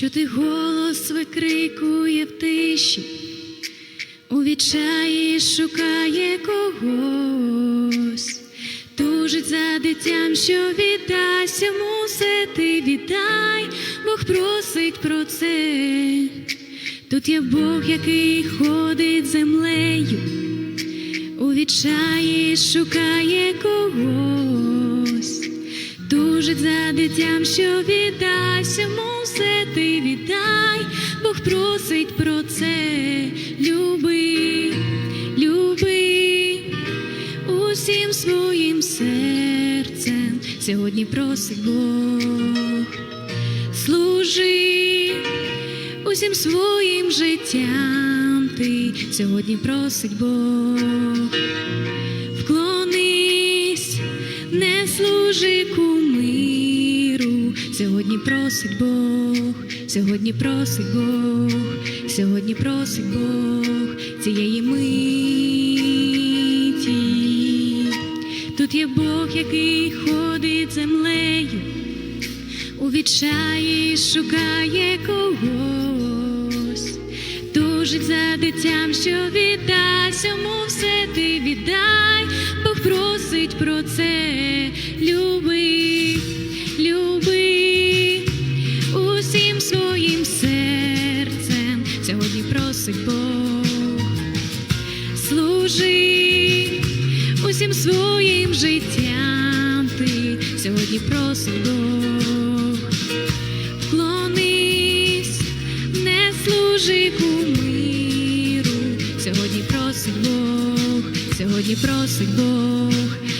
Чути голос викрикує в тиші, у відчаї шукає когось, тужить за дитям, що віддасть йому все ти віддай, Бог просить про це. Тут є Бог, який ходить землею, у відчаї шукає когось, тужить за дитям, що віддасть йому все ти віддай, Бог просить про це, люби, люби усім своїм серцем, сьогодні просить Бог, служи усім своїм життям. Ти сьогодні просить Бог, вклонись, не служи кумиру, сьогодні просить Бог, сьогодні просить Бог, сьогодні просить Бог цієї миті. Тут є Бог, який ходить землею у відчаї шукає когось, тужить за дитям, що віддасть йому все ти віддай, Бог просить про це, люби, просить Бог, служи усім своїм життям. Ти сьогодні просить Бог, вклонись, не служи кумиру, сьогодні просить Бог, сьогодні просить Бог,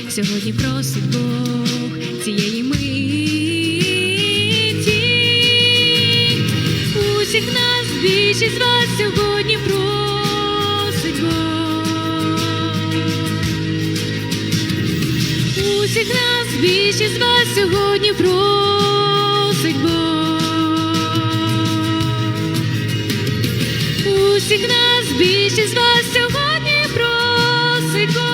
сьогодні просить Бог цієї миті. Усіх нас більшість з вас сьогодні просить Бог. Усіх нас більшість вас сьогодні просить Бог. Усіх нас більшість з вас сьогодні просить Бог.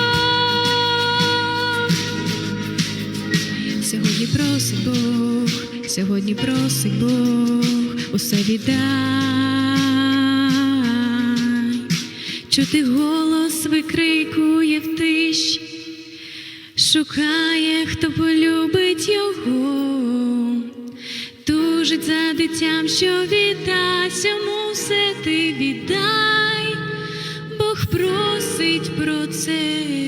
Сьогодні просить Бог, сьогодні просить Бог, усе віддай. Чути голос викрикує в тиші, шукає, хто полюбить його, тужить за дитям, що віддасть йому все ти віддай, Бог просить про це.